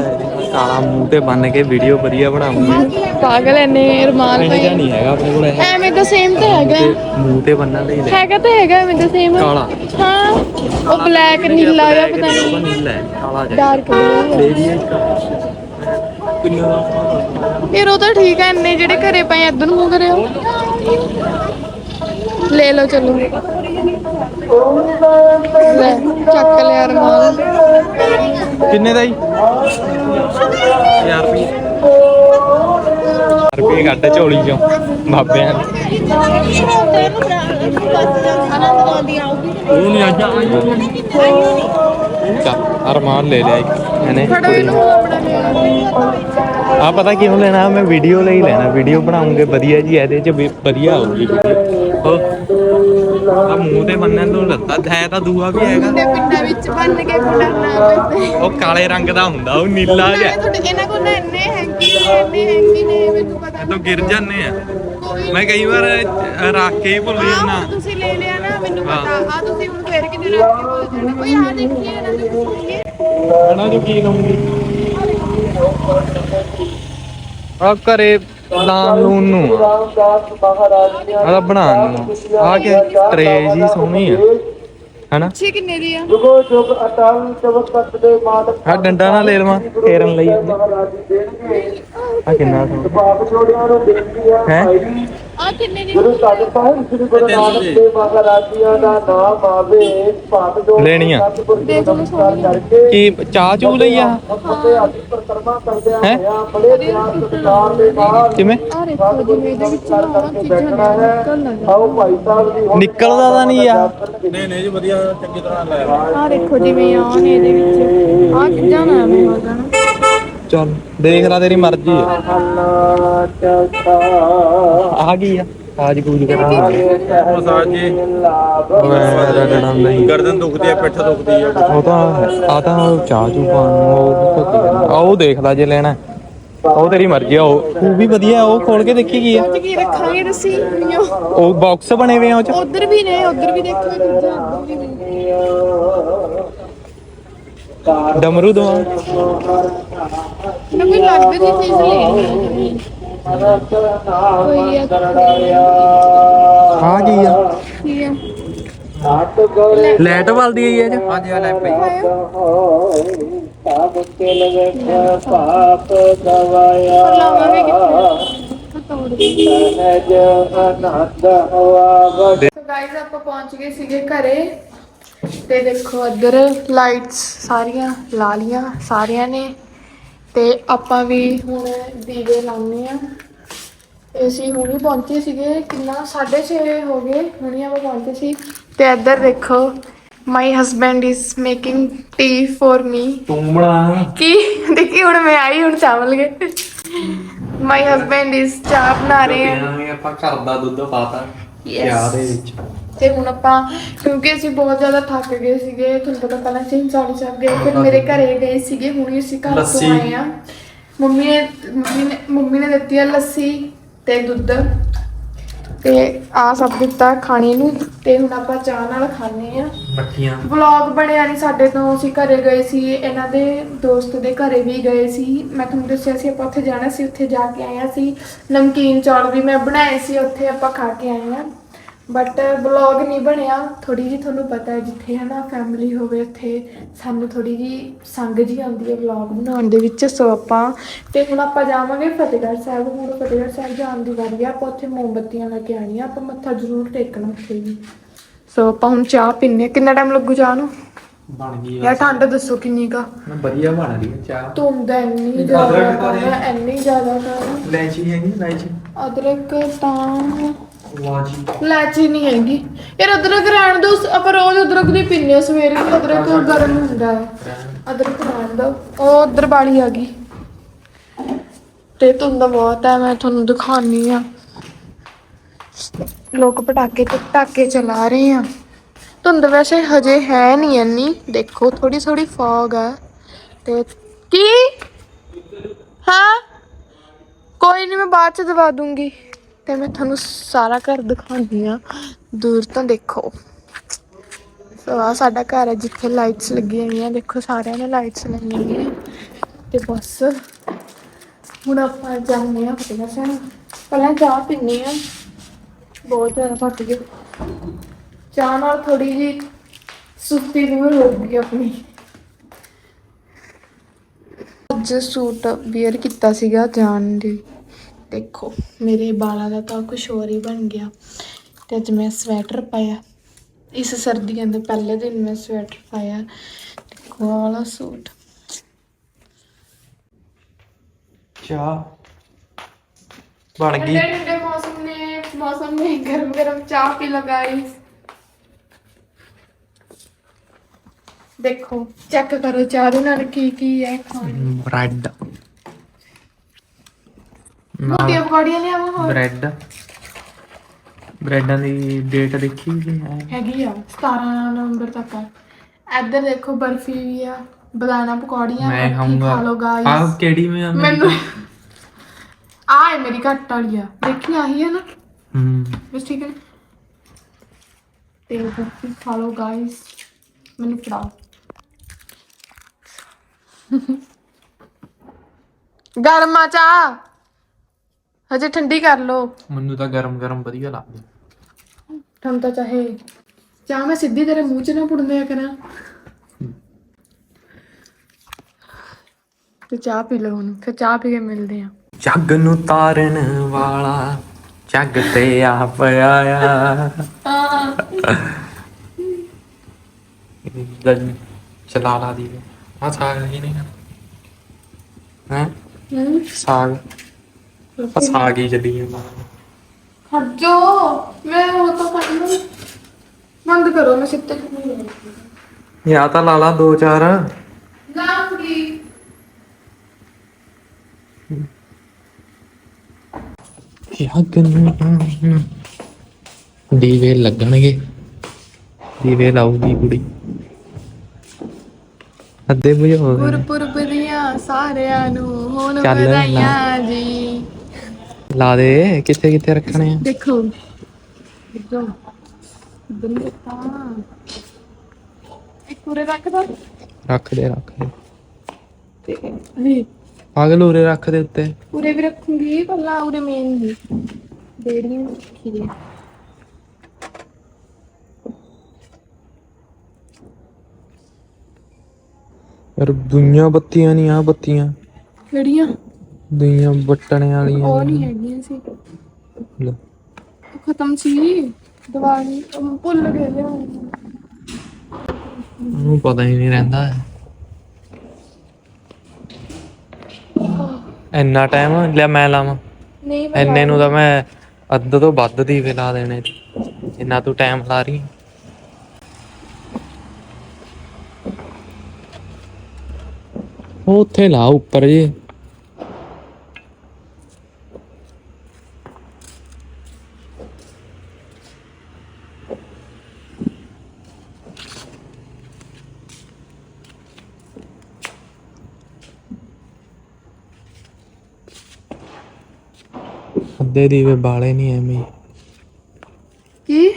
ਕਾਲਾ ਮੂੰਹ ਤੇ ਬੰਨ ਕੇ ਵੀਡੀਓ ਵਧੀਆ ਬਣਾਉਂਗੇ। ਪਾਗਲ ਐਨੇ ਰਮਾਲ ਪਏ। ਆ। ਨਹੀਂ ਹੈਗਾ ਆਪਣੇ ਕੋਲ ਇਹ ਐਵੇਂ ਤਾਂ ਸੇਮ ਤਾਂ ਹੈਗਾ। ਮੂੰਹ ਤੇ ਬੰਨਣ ਲਈ ਲੈ। ਹੈਗਾ ਤਾਂ ਹੈਗਾ ਐਵੇਂ ਤਾਂ ਸੇਮ ਕਾਲਾ। ਹਾਂ ਉਹ ਬਲੈਕ ਨੀਲਾ ਜਾਂ ਪਤਾ ਨਹੀਂ। ਨੀਲਾ ਹੈ, ਕਾਲਾ ਜਿਹਾ। ਡਾਰਕ ਬਲੂ ਲੈ ਲਈਏ ਇਸਕਾ ਕਿੰਨੇ ਦਾ ਫਿਰ ਉਹ ਤਾਂ ਠੀਕ ਹੈ ਇੰਨੇ ਜਿਹੜੇ ਘਰੇ ਪਏ ਇੱਧਰ ਨੂੰ ਕਰਿਓ। ਲੈ ਲਓ ਚਲੋ। ਲੈ ਚੱਕ ਲਿਆ ਰਮਾਲ ਕਿੰਨੇ ਦਾ ਜੀ? 1000 ਰੁਪਏ ਰੁਪਏ ਕੱਢ ਝੋਲੀ ਚੋਂ ਬਾਬਿਆਂ ਨੇ। ਉਹ ਨਹੀਂ ਆਜਾ ਚੱਲ ਅਰਮਾਨ ਲੈ ਲਿਆ ਇੱਕ ਇਹਨੇ। ਫੜੋ ਇਹਨੂੰ ਆਪਣਾ ਲਿਆ ਆ ਪਤਾ ਕਿਉਂ ਲੈਣਾ? ਮੈਂ ਵੀਡੀਓ ਲਈ ਲੈਣਾ। ਵੀਡੀਓ ਬਣਾਉਂਗੇ ਵਧੀਆ ਜੀ ਇਹਦੇ ਚ ਵੀ ਵਧੀਆ ਆਊਗੀ ਵੀਡੀਓ ਆ ਮੂੰਹ ਤੇ ਬੰਨਣ ਤੋਂ ਲੱਤਾ ਹੈ ਤਾਂ ਦੂਆ ਵੀ ਹੈਗਾ। ਦੇ ਪਿੰਡਾਂ ਵਿੱਚ ਬੰਨ ਕੇ ਖੜਾਉਣਾ ਪੈਂਦਾ ਉਹ ਕਾਲੇ ਰੰਗ ਦਾ ਹੁੰਦਾ ਉਹ ਨੀਲਾ ਜਿਹਾ। ਤੁਹਾਡੇ ਇਹਨਾਂ ਕੋਲ ਨਾ ਇੰਨੇ ਹੈਂਕੀ ਨੇ ਇੰਨੇ ਹੈਂਕੀ ਨੇ ਮੈਨੂੰ ਪਤਾ ਤੋਂ ਗਿਰ ਜਾਂਦੇ ਆ। ਮੈਂ ਕਈ ਵਾਰ ਰੱਖ ਕੇ ਹੀ ਭੁੱਲ ਜਾਂਦਾ। ਤੁਸੀਂ ਲੈ ਲਿਆ ਨਾ ਮੈਨੂੰ। ਪਤਾ। ਆ ਤੁਸੀਂ ਹੁਣ ਫੇਰ ਕਿਤੇ ਰੱਖ ਕੇ ਬੋਲ ਜਾਣਾ। ਕੋਈ ਆ ਦੇਖੀਏ ਦੇ ਪੁੱਛੀਏ ਹਣਾ ਜੋ ਕੀ ਲਊਂਗੀ ਆ ਘਰੇ ਲਾਉਣ ਲੂਣ ਨੂੰ ਆ। ਆਹ ਬਣਾਉਣ ਨੂੰ। ਆ ਕੇ ਟਰੇ ਜੀ ਸੋਹਣੀ ਆ। ਹਨਾ? ਛੇ ਕਿੰਨੇ ਦੀ ਆ? ਜੁਗੋ ਜੁਗ ਅਟਲ ਚਵਕਤ ਦੇ ਮਾਲਕ ਆ ਡੰਡਾ ਨਾਲ ਲੈ ਲਵਾਂ ਫੇਰਨ ਲਈ ਮਹਾਰਾਜੀ ਦੇਣਗੇ। ਆ ਕਿੰਨਾ ਸੋਹਣਾ। ਪਾਪ ਜੋੜਿਆਂ ਨੂੰ ਬੇਨਤੀ ਹੈ? ਹੈਂ? ਆ ਕਿੰਨੇ ਦੀ ਗੁਰੂ ਸਾਹਿਬ ਸਾਹਿਬ ਸ੍ਰੀ ਗੁਰੂ ਨਾਨਕ ਦੇਵ ਮਹਾਰਾਜੀਆਂ ਦਾ ਨਾਮ ਆਵੇ ਪਾਪ ਜੋੜ ਲੈਣੀ ਆ। ਦੇਖ ਲਓ ਸੋਹਣੀ ਆ। ਕਰਕੇ ਕੀ ਚਾਹ ਚੂ ਲਈ ਆ? ਫਤਿਹ ਆਦਿ ਪਰਕਰਮਾ ਕਰਦਿਆਂ ਹੈਂ? ਹੋਇਆਂ ਬੜੇ ਪਿਆਰ ਸਤਿਕਾਰ ਦੇ ਨਾਲ ਕਿਵੇਂ? ਆ ਦੇਖੋ ਜਿਵੇਂ ਇਹਦੇ ਵਿੱਚ ਨਾ ਆਹ ਚੀਜ਼ਾਂ ਬੈਠਣਾ ਨੇ ਹੈ ਨਿਕਲ ਲੱਗਾ ਆਓ ਭਾਈ ਸਾਹਿਬ ਦੀ ਹੁਣ ਨਿਕਲਦਾ ਤਾਂ ਨਹੀਂ ਆ। ਨਹੀਂ ਨਹੀਂ ਜੀ ਵਧੀਆ ਚੰਗੀ ਤਰ੍ਹਾਂ ਲੈ ਆ ਦੇਖੋ ਜਿਵੇਂ ਆ ਨੇ ਇਹਦੇ ਵਿੱਚ। ਆ ਚੀਜ਼ਾਂ ਨਾ ਐਵੇਂ ਹੋ ਜਾਣ ਚੱਲ ਦੇਖ ਲੈ ਤੇਰੀ ਮਰਜ਼ੀ ਆ। ਆ ਗਈ ਆ? ਆਜ ਕੂਜ ਕਰਾ। ਮਸਾਜ ਜੀ ਮੈਂ ਰਗੜਾਂ ਨਹੀਂ ਗਰਦਨ ਦੁਖਦੀ ਹੈ ਪਿੱਠ ਦੁਖਦੀ ਹੈ ਉਹ ਤਾਂ ਆ ਤਾਂ ਚਾਹ ਚੂ ਪਾਣ ਉਹ ਧੋਤੀ ਕਰਨਾ। ਆ ਉਹ ਦੇਖ ਲੈ ਜੇ ਲੈਣਾ। ਹੈ। ਉਹ ਤੇਰੀ ਮਰਜ਼ੀ ਆ ਉਹ ਉਹ ਵੀ ਵਧੀਆ ਉਹ ਖੋਲ ਕੇ ਦੇਖੀ ਕੀ ਆ? ਅੱਜ ਕੀ ਰੱਖਾਂਗੇ ਤੁਸੀਂ? ਉਹ ਬਾਕਸ ਬਣੇ ਹੋਏ ਆ ਉਹ ਚ? ਉਧਰ ਵੀ ਨੇ ਉਧਰ ਵੀ ਦੇਖੋ ਚੀਜ਼ਾਂ ਉੱਧਰ ਵੀ ਨੇ। ਡਮਰੂ ਦੋ ਨਾ ਕੋਈ ਲੱਗਦੀ ਜੀ ਚੀਜ਼ ਲੈਣੀ ਹੈ ਕੋਈ ਆ। ਆ ਕੀ ਆ? ਕੀ ਆ? ਲਾਈਟ ਬਲਦੀ ਆਈ ਆ ਚ ਹਾਂਜੀ ਆ ਲੈ ਪਈ। ਪਾਪ ਕੇ ਲਵੇ ਪਾਪ ਗਵਾਇਆ ਪਰ ਲਾਵਾਂਗੇ ਕਿੱਥੇ? ਤੋੜ ਦੇ ਸਹਿਜ ਅਨੰਦ ਹਵਾ ਸੋ ਗਾਇਸ ਆਪਾਂ ਪਹੁੰਚ ਗਏ ਸੀਗੇ ਘਰੇ। ਤੇ ਦੇਖੋ ਇੱਧਰ ਲਾਈਟਸ ਸਾਰੀਆਂ ਲਾ ਲੀਆਂ ਸਾਰਿਆਂ ਨੇ। ਤੇ ਆਪਾਂ ਵੀ ਹੁਣ ਦੀਵੇ ਲਾਉਣੇ ਆ ਅਸੀਂ ਹੁਣੀ ਪਹੁੰਚੇ ਸੀਗੇ ਕਿੰਨਾ 6:30 ਹੋ ਗਏ ਹੁਣੀ ਆਪਾਂ ਪਹੁੰਚੇ ਸੀ। ਤੇ ਇੱਧਰ ਦੇਖੋ my husband is making tea for me ਤੂੰ ਬਣਾ। ਕੀ? ਦੇਖੀ ਹੁਣ ਮੈਂ ਆਈ ਹੁਣ ਚਾਵਲ ਗਏ। ਮਾਈ ਹਸਬੈਂਡ ਇਜ਼ ਚਾਹ ਬਣਾ ਰਹੇ ਆ। ਆਪਾਂ ਘਰ ਦਾ ਦੁੱਧ ਪਾਤਾ. ਚਾਹ ਦੇ ਵਿੱਚ। ਤੇ ਹੁਣ ਆਪਾਂ ਕਿਉਂਕਿ ਅਸੀਂ ਬਹੁਤ ਜ਼ਿਆਦਾ ਥੱਕ ਗਏ ਸੀਗੇ ਤੁਹਾਨੂੰ ਪਤਾ ਪਹਿਲਾਂ ਅਸੀਂ ਸਾਲੀ ਸਾਹਿਬ ਗਏ ਫਿਰ ਮੇਰੇ ਘਰੇ ਗਏ ਸੀਗੇ ਹੁਣ ਅਸੀਂ ਘਰ। ਤੋਂ ਆਏ ਆ ਮੰਮੀ ਨੇ ਮੰਮੀ ਨੇ ਮੰਮੀ ਨੇ ਦਿੱਤੀ ਆ ਲੱਸੀ ਤੇ ਦੁੱਧ ਤੇ ਆ ਸਭ ਦਿੱਤਾ ਖਾਣੇ ਨੂੰ ਤੇ ਹੁਣ ਆਪਾਂ ਚਾਹ ਨਾਲ ਖਾਣੇ ਆ ਮੱਠੀਆਂ। ਵਲੌਗ ਬਣਿਆ ਨਹੀਂ ਸਾਡੇ ਤੋਂ ਅਸੀਂ ਘਰੇ ਗਏ ਸੀ ਇਹਨਾਂ ਦੇ ਦੋਸਤ ਦੇ ਘਰੇ ਵੀ ਗਏ ਸੀ। ਮੈਂ ਤੁਹਾਨੂੰ ਦੱਸਿਆ ਸੀ ਆਪਾਂ ਉੱਥੇ ਜਾਣਾ ਸੀ ਉੱਥੇ ਜਾ ਕੇ ਆਏ ਹਾਂ ਸੀ ਨਮਕੀਨ ਚੌਲ ਵੀ ਮੈਂ ਬਣਾਏ ਸੀ ਉੱਥੇ ਆਪਾਂ ਖਾ ਕੇ ਆਏ ਹਾਂ। ਬਟ ਵਲੌਗ ਨਹੀਂ ਬਣਿਆ। ਥੋੜੀ ਜੀ ਤੁਹਾਨੂੰ ਪਤਾ ਹੈ ਜਿੱਥੇ ਹਨਾ ਫੈਮਿਲੀ ਹੋਵੇ ਉੱਥੇ ਸਾਨੂੰ ਥੋੜੀ ਜੀ ਸੰਗ ਜੀ ਆਉਂਦੀ ਹੈ ਵਲੌਗ ਬਣਾਉਣ ਦੇ ਵਿੱਚ। ਸੋ ਆਪਾਂ ਤੇ ਹੁਣ ਆਪਾਂ ਜਾਵਾਂਗੇ ਫਤਿਹਗੜ੍ਹ ਸਾਹਿਬ। ਹੁਣ ਫਤਿਹਗੜ੍ਹ ਸਾਹਿਬ ਜਾਣ ਦੀ ਵਾਰੀ ਆ। ਆਪਾਂ ਉੱਥੇ ਮੋਮਬੱਤੀਆਂ ਲੈ ਕੇ ਆਣੀਆਂ ਆਪਾਂ ਮੱਥਾ ਜ਼ਰੂਰ ਟੇਕਣਾ ਉੱਥੇ ਵੀ। ਸੋ ਆਪਾਂ ਹੁਣ ਚਾਹ ਪੀਨੇ। ਕਿੰਨਾ ਟਾਈਮ ਲੱਗੂ ਚਾਹ ਨੂੰ? ਬਣ ਗਈ ਯਾਰ ਠੰਡ ਦੱਸੋ ਕਿੰਨੀ ਕਾ ਮੈਂ ਵਧੀਆ ਬਣ ਰਹੀ ਹੈ ਚਾਹ। ਧੁੰਦ ਇੰਨੀ ਅਦਰਕ ਜ਼ਿਆਦਾ ਨਹੀਂ। ਹੈ। ਇੰਨੀ ਜ਼ਿਆਦਾ ਤਾਂ ਇਲਾਇਚੀ ਹੈਗੀ ਇਲਾਇਚੀ। ਅਦਰਕ ਤਾਂ ਲਾਜੀ ਲੈਚੀ ਨਹੀਂ ਹੈਗੀ। ਯਾਰ ਅਦਰਕ ਰਹਿਣ ਦੋ ਆਪਾਂ ਰੋਜ਼ ਅਦਰਕ ਦੀ ਪੀਨੇ ਆ ਸਵੇਰੇ ਵੀ ਅਦਰਕ ਗਰਮ ਹੁੰਦਾ ਹੈ। ਅਦਰਕ ਰਹਿਣ ਦੋ ਉਹ ਉਧਰ ਬਾਲੀ ਆ ਗਈ। ਤੇ ਧੁੰਦ ਬਹੁਤ ਹੈ ਮੈਂ ਤੁਹਾਨੂੰ ਦਿਖਾਣੀ ਆ ਲੋਕ ਪਟਾਕੇ ਤੇ ਪਟਾਕੇ ਚਲਾ ਰਹੇ ਆ। ਧੁੰਦ ਵੈਸੇ ਹਜੇ ਹੈ ਨਹੀਂ ਇੰਨੀ। ਦੇਖੋ ਥੋੜੀ ਥੋੜੀ ਫੌਗ ਆ। ਤੇ ਕੀ? ਹਾਂ? ਕੋਈ ਨਹੀਂ ਮੈਂ ਬਾਅਦ ਚ ਦਵਾ ਦੂੰਗੀ। ਤੇ ਮੈਂ ਤੁਹਾਨੂੰ ਸਾਰਾ ਘਰ ਦਿਖਾਉਂਦੀ ਆ ਦੂਰ ਤੋਂ ਦੇਖੋ। ਸੋ ਆ ਸਾਡਾ ਘਰ ਹੈ ਜਿੱਥੇ ਲਾਈਟਸ ਲੱਗੀਆਂ ਹੋਈਆਂ। ਦੇਖੋ ਸਾਰਿਆਂ ਨੇ ਲਾਈਟਸ ਲਾਈਆਂ ਹੋਈਆਂ। ਤੇ ਬਸ, ਹੁਣ ਆਪਾਂ ਜਾਂਦੇ ਆ ਫਤਿਹਗੜ੍ਹ ਸਾਹਿਬ। ਪਹਿਲਾਂ ਚਾਹ ਪੀਣੀ ਆ ਬਹੁਤ ਜ਼ਿਆਦਾ ਥੱਕ ਗਏ। ਚਾਹ ਨਾਲ ਥੋੜੀ ਜੀ ਸੁਸਤੀ ਦੂਰ ਹੋ ਗਈ ਆਪਣੀ। ਅੱਜ ਸੂਟ ਬੀਅਰ ਕੀਤਾ ਸੀਗਾ ਜਾਣ ਦੀ। ਦੇਖੋ ਮੇਰੇ ਬਾਲਾਂ ਦਾ ਤਾਂ ਕੁਝ ਹੋਰ ਹੀ ਬਣ ਗਿਆ। ਤੇ ਅੱਜ ਮੈਂ ਸਵੈਟਰ ਪਾਇਆ। ਇਸ ਸਰਦੀਆਂ ਦੇ ਪਹਿਲੇ ਦਿਨ ਮੈਂ ਸਵੈਟਰ ਪਾਇਆ। ਦੇਖੋ ਵਾਲਾ ਸੂਟ। ਚਾਹ ਬਣ ਗਈ। ਠੰਡੇ ਠੰਡੇ ਮੌਸਮ ਨੇ ਮੌਸਮ ਨੇ ਗਰਮ ਗਰਮ ਚਾਹ ਪੀ ਲਗਾਈ। ਦੇਖੋ ਚੈੱਕ ਕਰੋ ਚਾਹ ਦੇ ਨਾਲ ਕੀ ਕੀ ਹੈ। ਖਾਣ ਬ੍ਰੈਡ ਮੋਟੀਆਂ ਪਕੌੜੀਆਂ ਲਿਆਵਾਂ ਹੋਰ? ਬ੍ਰੈਡ। ਬ੍ਰੈਡਾਂ ਦੀ ਡੇਟ ਦੇਖੀ ਹੈ। ਹੈਗੀ ਆ 17 ਨਵੰਬਰ ਤੱਕ ਆ। ਇੱਧਰ ਦੇਖੋ ਬਰਫੀ ਵੀ ਆ ਬਦਾਨਾ ਪਕੌੜੀਆਂ ਮੈਂ ਖਾਊਂਗਾ। ਖਾ ਲਓ ਆਹ ਕਿਹੜੀ ਮੈਂ ਮੈਨੂੰ ਆ ਹੈ ਮੇਰੀ ਘੱਟ ਵਾਲੀ ਆ। ਦੇਖੀ ਆਹੀ ਹੈ ਨਾ? ਹੂੰ। ਬਸ ਠੀਕ ਹੈ। ਤੇ ਬਰਫੀ ਖਾ ਲਓ ਗਾਇਸ ਮੈਨੂੰ ਫੜਾਓ। ਗਰਮ ਚਾਹ। ਹਜੇ ਠੰਡੀ ਕਰ ਲਓ। ਮੈਨੂੰ ਤਾਂ ਗਰਮ ਗਰਮ ਵਧੀਆ ਲੱਗਦੀ। ਤੁਹਾਨੂੰ ਤਾਂ ਚਾਹੇ ਚਾਹ ਮੈਂ ਸਿੱਧੀ ਤੇਰੇ ਮੂੰਹ 'ਚ ਨਾ ਪੁੜਨੇ ਕਰਾਂ। ਤੇ ਚਾਹ ਪੀ ਲਓ ਹੁਣ ਫਿਰ ਚਾਹ ਪੀ ਕੇ ਮਿਲਦੇ ਆ ਜੱਗ ਨੂੰ ਤਾਰਨ ਵਾਲਾ ਜੱਗ ਤੇ ਆਪ ਆਇਆ। ਗੱਲ ਚਲਾ ਲਾ ਦੀ। ਆ ਸਾਗ ਹੀ ਨਹੀਂ? ਹੈ? ਹੂੰ। ਸਾਗ। ਆ ਸਾਗ ਹੀ ਚੱਲੀ ਜਾਂਦਾ ਹੱਜੋ ਮੈਂ ਉਹ ਤਾਂ ਕਰਨਾ ਬੰਦ ਕਰੋ ਮੈਂ ਸਿੱਧੇ ਨਹੀਂ ਯਾ ਤਾਂ ਲਾ ਲਾ ਦੋ ਚਾਰ। ਨਾ ਕੁੜੀ ਜੱਗ ਨੂੰ ਦੀਵੇ ਲੱਗਣਗੇ। ਦੀਵੇ ਲਾਊਗੀ ਕੁੜੀ। ਅੱਧੇ ਬੁਝੋ ਗਏ ਗੁਰਪੁਰਬ ਦੀਆਂ ਸਾਰਿਆਂ ਨੂੰ ਹੋਣ ਚੱਲ ਲਾ। ਵਧਾਈਆਂ ਜੀ। ਲਾ ਦੇ ਕਿੱਥੇ ਕਿੱਥੇ ਰੱਖਣੇ ਆ? ਦੇਖੋ। ਇੱਧਰ। ਨੂੰ ਤਾਂ ਇੱਕ ਪੂਰੇ ਰੱਖ ਦੋ। ਰੱਖ ਦੇ ਰੱਖ ਦੇ। ਤੇ ਇਹ ਪਾਗਲ ਉਰੇ ਰੱਖ ਦੇ ਉੱਤੇ। ਪੂਰੇ ਵੀ ਰੱਖੂੰਗੀ ਪਹਿਲਾਂ ਉਰੇ ਮੇਨ ਦੀ। ਡੇੜੀਆਂ ਨੂੰ ਰੱਖੀ ਦੇ ਯਾਰ ਦੁਨੀਆ ਬੱਤੀਆਂ ਨਹੀਂ ਆ ਬੱਤੀਆਂ। ਕਿਹੜੀਆਂ? ਦੁਨੀਆ ਬਟਣੇ ਵਾਲੀਆਂ ਉਹ ਨਹੀਂ ਹੈਗੀਆਂ ਸੀ। ਲੈ। ਉਹ ਖਤਮ ਸੀ। ਦੀਵਾਲੀ ਉਹ ਭੁੱਲ ਗਏ ਲਿਆਉਣ ਉਹਨੂੰ ਪਤਾ ਹੀ ਨਹੀਂ ਰਹਿੰਦਾ। ਇੰਨਾ ਟਾਈਮ ਲਿਆ ਮੈਂ ਲਾਵਾਂ। ਨਹੀਂ ਮੈਂ ਇੰਨੇ ਨੂੰ ਤਾਂ ਮੈਂ ਅੱਧ ਤੋਂ ਵੱਧ ਦੀ ਵੀ ਲਾ ਦੇਣੇ। ਜਿੰਨਾ ਤੂੰ ਟਾਈਮ ਲਾ ਰਹੀ ਉਹ ਉੱਥੇ ਲਾ ਉੱਪਰ ਜੇ। ਅੱਧੇ ਦੀਵੇ ਬਾਲੇ ਨਹੀਂ ਐਵੇਂ ਹੀ। ਕੀ?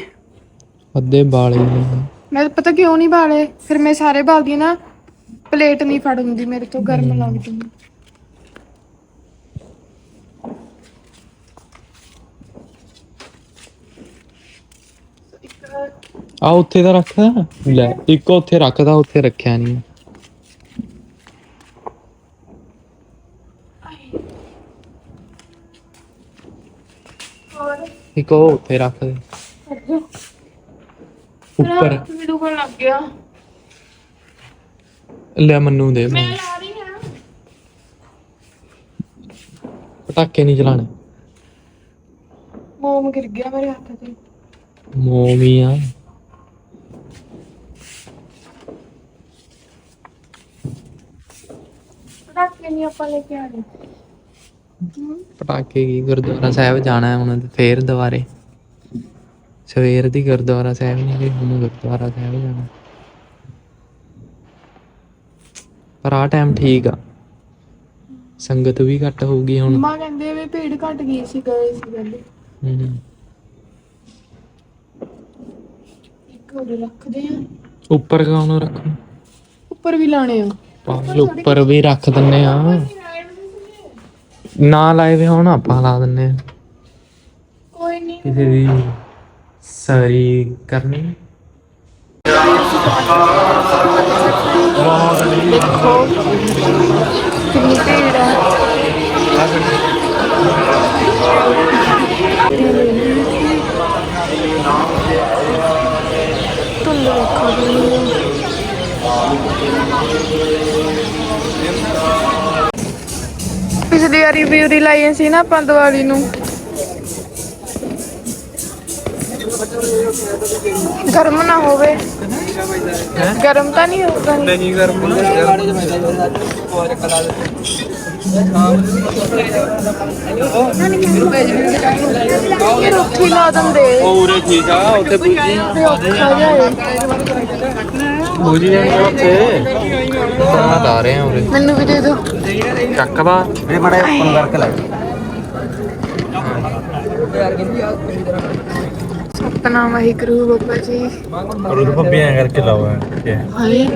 ਅੱਧੇ ਬਾਲੇ ਨਹੀਂ ਮੈਂ ਪਤਾ ਕਿਉਂ ਨਹੀਂ ਬਾਲੇ? ਫਿਰ ਮੈਂ ਸਾਰੇ ਬਾਲਦੀ ਨਾ ਪਲੇਟ ਨਹੀਂ ਫੜ ਹੁੰਦੀ ਮੇਰੇ ਤੋਂ ਗਰਮ ਲੱਗਦੀ ਆ ਉੱਥੇ ਤਾਂ ਰੱਖਦਾ ਲੈ ਇੱਕ ਉੱਥੇ ਰੱਖਦਾ ਉੱਥੇ ਰੱਖਿਆ ਨਹੀਂ ਇੱਕ ਉਹ ਉੱਥੇ ਰੱਖ ਦੇ। ਉੱਪਰ। ਲੱਗ ਗਿਆ। ਲੈ ਮੰਨੂ ਦੇ ਮੈਂ ਲਾ ਰਹੀ ਹਾਂ। ਪਟਾਕੇ ਨਹੀਂ ਚਲਾਣੇ। ਮੋਮ ਗਿਰ ਗਿਆ ਮੇਰੇ ਹੱਥ ਤੇ। ਮੋਮੀ ਆ। ਪਟਾਕੇ ਨਹੀਂ ਆਪਾਂ ਲੈ ਕੇ ਆਣੇ ਪਟਾਕੇ ਕੀ ਗੁਰਦੁਆਰਾ ਸਾਹਿਬ ਜਾਣਾ ਹੈ ਹੁਣ ਫੇਰ ਦੁਬਾਰੇ। ਸਵੇਰ ਦੀ ਗੁਰਦੁਆਰਾ ਸਾਹਿਬ ਨਹੀਂ ਗਏ ਹੁਣ ਗੁਰਦੁਆਰਾ ਸਾਹਿਬ ਜਾਣਾ। ਪਰ ਆ ਟਾਈਮ ਠੀਕ ਆ। ਸੰਗਤ ਵੀ ਘੱਟ ਹੋਊਗੀ ਹੁਣ। ਮੰਮਾ ਕਹਿੰਦੇ ਵੀ ਭੀੜ ਘਟ ਗਈ ਸੀ ਗਏ ਸੀ ਕਹਿੰਦੇ ਹਮ। ਇੱਕ ਹੋਰ ਰੱਖਦੇ ਆ। ਉੱਪਰ ਕੌਣ ਰੱਖੂ? ਉੱਪਰ ਵੀ ਲਾਣੇ ਆ। ਪਾਲ ਉੱਪਰ ਵੀ ਰੱਖ ਦਿੰਨੇ ਆ। ਨਾ ਲਾਏ ਵੇ ਹੁਣ ਆਪਾਂ ਲਾ ਦਿੰਨੇ ਆ। ਕੋਈ ਨਹੀਂ ਕਿਸੇ ਦੀ ਸਾਰੀ ਕਰਨੀ। ਪਿਛਲੀ ਵਾਰੀ ਵੀਊਰੀ ਲਾਈ ਸੀ ਨਾ ਆਪਾਂ ਦੀਵਾਲੀ ਨੂੰ। ਗਰਮ ਨਾ ਹੋਵੇ। ਗਰਮ ਤਾਂ ਨਹੀਂ ਹੋਊਗਾ। ਨਹੀਂ ਗਰਮ ਇਹ ਰੁੱਖੀ ਲਾ ਦਿੰਦੇ। ਪੂਰੇ ਠੀਕ ਆ ਉੱਥੇ ਬੂਜੀ ਤੇ ਔਖਾ ਜਾਏ ਬੂਜੀ ਨੇ ਉੱਥੇ। ਤਾਂ ਲਾ ਰਹੇ ਆ ਉਰੇ। ਮੈਨੂੰ ਵੀ ਦੇ ਦਿਓ। ਚੱਕਦਾ ਇਹ ਬੜਾ ਓਪਨ ਕਰਕੇ ਲੈ ਸਤਨਾਮ ਵਾਹਿਗੁਰੂ ਬਾਬਾ ਜੀ। ਰੁਦ ਪੱਬੀਆਂ ਕਰਕੇ ਲਾਓ ਹਾਏ।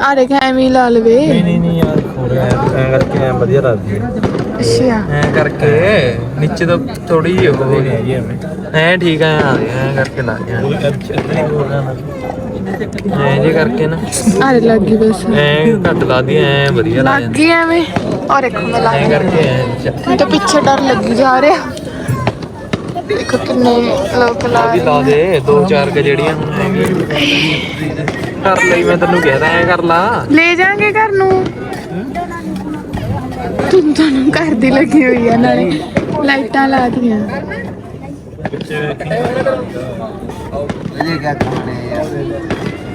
ਆ ਦੇਖ ਐਵੇਂ ਹੀ ਲਾ ਲਵੇ। ਨਹੀਂ ਨਹੀਂ ਯਾਰ ਹੋ ਰਿਹਾ ਐ ਕਰਕੇ ਐ ਵਧੀਆ ਲੱਗਦੀ ਹੈ। ਅੱਛਾ। ਐ ਕਰਕੇ ਨੀਚੇ ਤੋਂ ਥੋੜੀ ਜਿਹੀ ਹੋ ਐ ਠੀਕ ਆ ਐ ਕਰਕੇ ਲਾ ਗਿਆ ਐ ਜੇ ਕਰਕੇ ਨਾ। ਆਰੇ ਲੱਗ ਗਈ ਬਸ। ਐ ਘੱਟ ਲਾਦੀ ਐ ਵਧੀਆ ਲੱਗ ਗਈ ਐਵੇਂ। ਔਰ ਇੱਕ ਮੈਂ ਲਾ ਐ ਕਰਕੇ ਐ ਤਾਂ ਪਿੱਛੇ ਡਰ ਲੱਗੀ ਜਾ ਰਿਹਾ। ਦੇਖੋ ਕਿੰਨੇ ਲੋਕ ਲਾ ਵੀ ਲਾ ਦੇ ਦੋ ਚਾਰ ਕ ਜਿਹੜੀਆਂ ਹੁਣ ਹੈਗੀਆਂ। ਕਰ ਲਈ ਮੈਂ ਤੈਨੂੰ ਕਹਿਦਾ ਐ ਕਰ ਲਾ। ਲੈ ਜਾਾਂਗੇ ਘਰ ਨੂੰ। ਤੁਮ ਤੁਹਾਨੂੰ ਘਰ ਦੀ ਲੱਗੀ ਹੋਈ ਆ ਨਾਲੇ। ਲਾਈਟਾਂ ਲਾ ਦੀਆਂ।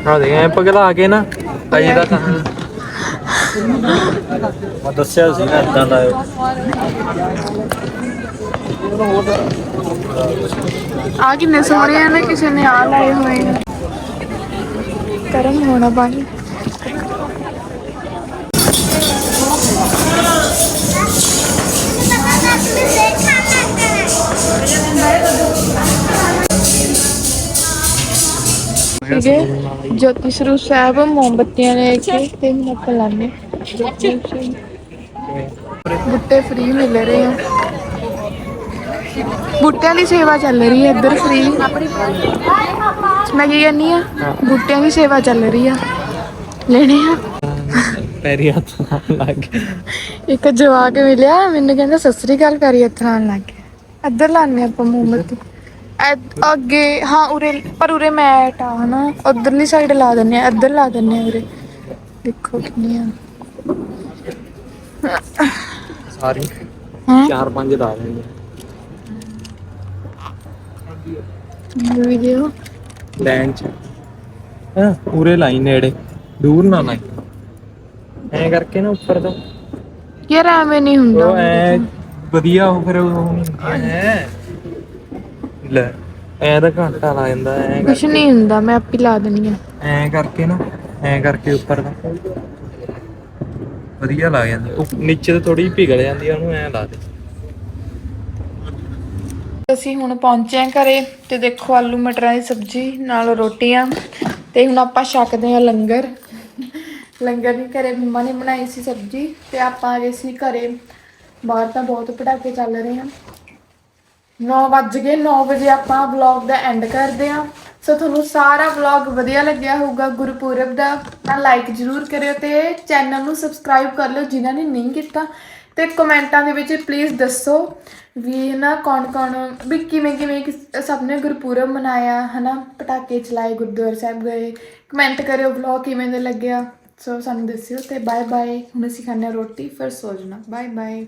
ਆ ਦੇ ਐ ਪਗਲਾ ਕੇ ਨਾ ਅਜੇ ਦਾ ਤਾਂ ਮੈਂ ਦੱਸਿਆ ਸੀ ਨਾ ਇਦਾਂ ਲਾਇਓ ਆ ਕਿੰਨੇ ਸੋਹਣੇ ਆ ਨਾ ਕਿਸੇ ਨੇ ਆ ਲਾਏ ਹੋਏ ਨੇ। ਕਰਮ ਹੋਣਾ ਪਾਣੀ ਠੀਕ ਹੈ। ਜੋਤੀ ਸਰੂਪ ਸਾਹਿਬ ਮੋਮਬੱਤੀਆਂ ਲੈ ਕੇ ਤੇ ਹੁਣ ਆਪਾਂ ਲਾਣੇ ਬੁੱਟੇ ਫ੍ਰੀ ਮਿਲ ਰਹੇ ਆ। ਬੂਟਿਆਂ ਦੀ ਸੇਵਾ ਚੱਲ ਰਹੀ ਹੈ ਇੱਧਰ ਫ੍ਰੀ ਮੈਂ ਕੀ ਕਹਿੰਨੀ ਆ? ਬੂਟਿਆਂ ਦੀ ਸੇਵਾ ਚੱਲ ਰਹੀ ਆ। ਲੈਣੇ ਆ। ਪੈਰੀ ਹੱਥ ਨਾਲ ਲੱਗ ਗਿਆ। ਇੱਕ ਜਵਾਕ ਮਿਲਿਆ ਮੈਨੂੰ ਕਹਿੰਦਾ ਸਤਿ ਸ੍ਰੀ ਅਕਾਲ ਪੈਰੀ ਹੱਥ ਨਾਲ ਲੱਗ ਗਿਆ। ਇੱਧਰ ਲਾਣੇ ਆਪਾਂ ਮੋਮਬੱਤੀ। ਐ- ਅੱਗੇ ਹਾਂ ਉਰੇ ਪਰ ਉਰੇ ਮੈਟ ਆ ਹਨਾ? ਉਧਰਲੀ ਸਾਈਡ ਲਾ ਦਿੰਨੇ ਆ ਇੱਧਰ ਲਾ ਦਿੰਨੇ ਆ ਉਰੇ। ਦੇਖੋ ਕਿੰਨੀਆਂ ਸਾਰੀ ਹੈਂ? ਚਾਰ ਪੰਜ ਲਾ ਲੈਂਦੇ ਵੀਡੀਓ ਲੈਣ ਚ। ਹਾਂ ਪੂਰੇ ਲਾਈ ਨੇੜੇ। ਦੂਰ ਨਾ ਲਾਈ ਐ ਕਰਕੇ ਨਾ ਉੱਪਰ ਤੋਂ। ਯਾਰ ਐਵੇਂ ਨਹੀਂ ਹੁੰਦਾ। ਉਹ ਐ ਵਧੀਆ ਉਹ ਫਿਰ ਉਹ ਨਹੀਂ ਹੁੰਦੀਆਂ ਹੈ ਲੈ ਐ ਤਾਂ ਘੰਟਾ ਲਾ ਜਾਂਦਾ ਐ ਕੁਛ ਨਹੀਂ ਹੁੰਦਾ ਮੈਂ ਆਪੇ ਲਾ ਦੇਣੀ ਆ। ਐ ਕਰਕੇ ਨਾ ਐ ਕਰਕੇ ਉੱਪਰ ਦਾ। ਵਧੀਆ ਲੱਗ ਜਾਂਦੀ। ਉਹ ਨੀਚੇ ਤੋਂ ਥੋੜੀ ਪਿਘਲ ਜਾਂਦੀ ਆ ਉਹਨੂੰ ਐ ਲਾ ਦੇ। ਅਸੀਂ ਹੁਣ ਪਹੁੰਚੇ ਘਰੇ ਤੇ ਦੇਖੋ ਆਲੂ ਮਟਰਾਂ ਦੀ ਸਬਜ਼ੀ ਨਾਲ ਰੋਟੀਆਂ ਤੇ ਹੁਣ ਆਪਾਂ ਛਕਦੇ ਹਾਂ ਲੰਗਰ। ਲੰਗਰ ਘਰੇ ਮੰਮਾ ਨੇ ਬਣਾਈ ਸੀ ਸਬਜ਼ੀ ਤੇ ਆਪਾਂ ਆ ਗਏ ਸੀ ਘਰੇ। ਬਾਹਰ ਤਾਂ ਬਹੁਤ ਪਟਾਕੇ ਚੱਲ ਰਹੇ ਹਨ 9 ਵੱਜ ਗਏ 9 ਵਜੇ ਆਪਾਂ ਵਲੌਗ ਦਾ ਐਂਡ ਕਰਦੇ ਹਾਂ। ਸੋ ਤੁਹਾਨੂੰ ਸਾਰਾ ਵਲੌਗ ਵਧੀਆ ਲੱਗਿਆ ਹੋਊਗਾ ਗੁਰਪੁਰਬ ਦਾ, ਤਾਂ ਲਾਈਕ ਜ਼ਰੂਰ ਕਰਿਓ ਤੇ ਚੈਨਲ ਨੂੰ ਸਬਸਕ੍ਰਾਈਬ ਕਰ ਲਿਓ ਜਿਨ੍ਹਾਂ ਨੇ ਨਹੀਂ ਕੀਤਾ। ਤੇ ਕਮੈਂਟਾਂ ਦੇ ਵਿੱਚ ਪਲੀਜ਼ ਦੱਸੋ ਵੀ ਨਾ ਕੌਣ ਕੌਣ, ਵੀ ਕਿਵੇਂ ਕਿਵੇਂ ਕਿਸ- ਸਭ ਨੇ ਗੁਰਪੁਰਬ ਮਨਾਇਆ, ਹਨਾ? ਪਟਾਕੇ ਚਲਾਏ, ਗੁਰਦੁਆਰਾ ਸਾਹਿਬ ਗਏ ਕਮੈਂਟ ਕਰਿਓ ਵਲੌਗ ਕਿਵੇਂ ਦਾ ਲੱਗਿਆ। ਸੋ ਸਾਨੂੰ ਦੱਸਿਓ ਤੇ ਬਾਏ ਬਾਏ ਹੁਣ ਅਸੀਂ ਖਾਣੇ ਰੋਟੀ, ਫਿਰ ਸੋ ਜਾਣਾ। Bye bye